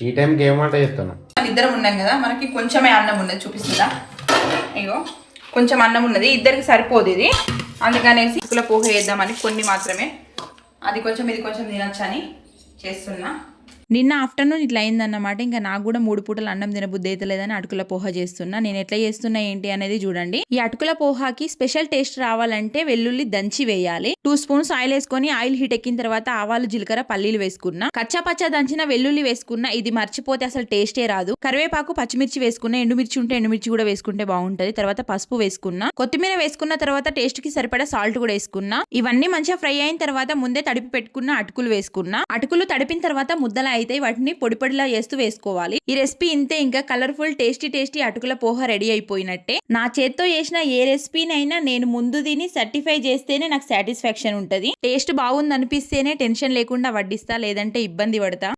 ఈ టైంకి ఏం వంట మన ఇద్దరం ఉన్నాం కదా మనకి కొంచెమే అన్నం ఉన్నది చూపిస్తుందా? అయ్యో కొంచెం అన్నం ఉన్నది ఇద్దరికి సరిపోదు ఇది. అందుకనేసి ఇసుకల పోహ వేద్దామని కొన్ని మాత్రమే. అది కొంచెం ఇది కొంచెం తినొచ్చని చేస్తున్నా. నిన్న ఆఫ్టర్నూన్ ఇట్లా అయిందన్నమాట. ఇంకా నాకు కూడా మూడు పూటలు అన్నం తినబుద్ధి అయితే లేదని అటుకుల పోహ చేస్తున్నా. నేను ఎట్లా చేస్తున్నా ఏంటి అనేది చూడండి. ఈ అటుకుల పోహాకి స్పెషల్ టేస్ట్ రావాలంటే వెల్లుల్లి దంచి వేయాలి. టూ స్పూన్స్ ఆయిల్ వేసుకొని ఆయిల్ హీట్ ఎక్కిన తర్వాత ఆవాలు జీలకర్ర పల్లీలు వేసుకున్నా. కచ్చా పచ్చా దంచిన వెల్లుల్లి వేసుకున్నా ఇది మర్చిపోతే అసలు టేస్టే రాదు. కరివేపాకు పచ్చిమిర్చి వేసుకున్నా ఎండుమిర్చి ఉంటే ఎండుమిర్చి కూడా వేసుకుంటే బాగుంటది. తర్వాత పసుపు వేసుకున్నా. కొత్తిమీర వేసుకున్న తర్వాత టేస్ట్కి సరిపడా సాల్ట్ కూడా వేసుకున్నా. ఇవన్నీ మంచిగా ఫ్రై అయిన తర్వాత ముందే తడిపి పెట్టుకున్న అటుకులు వేసుకున్నా. అటుకులు తడిపిన తర్వాత ముద్దలా అయితే వాటిని పొడి పొడిలా చేస్తూ వేసుకోవాలి. ఈ రెసిపీ ఇంతే ఇంకా కలర్ఫుల్ టేస్టీ టేస్టీ అటుకుల పోహ రెడీ అయిపోయినట్టే. నా చేత్తో చేసిన ఏ రెసిపీనైనా నేను ముందు దీన్ని సర్టిఫై చేస్తేనే నాకు సాటిస్ఫాక్షన్ ఉంటది. టేస్ట్ బాగుంది అనిపిస్తేనే టెన్షన్ లేకుండా వడ్డిస్తా లేదంటే ఇబ్బంది పడతా.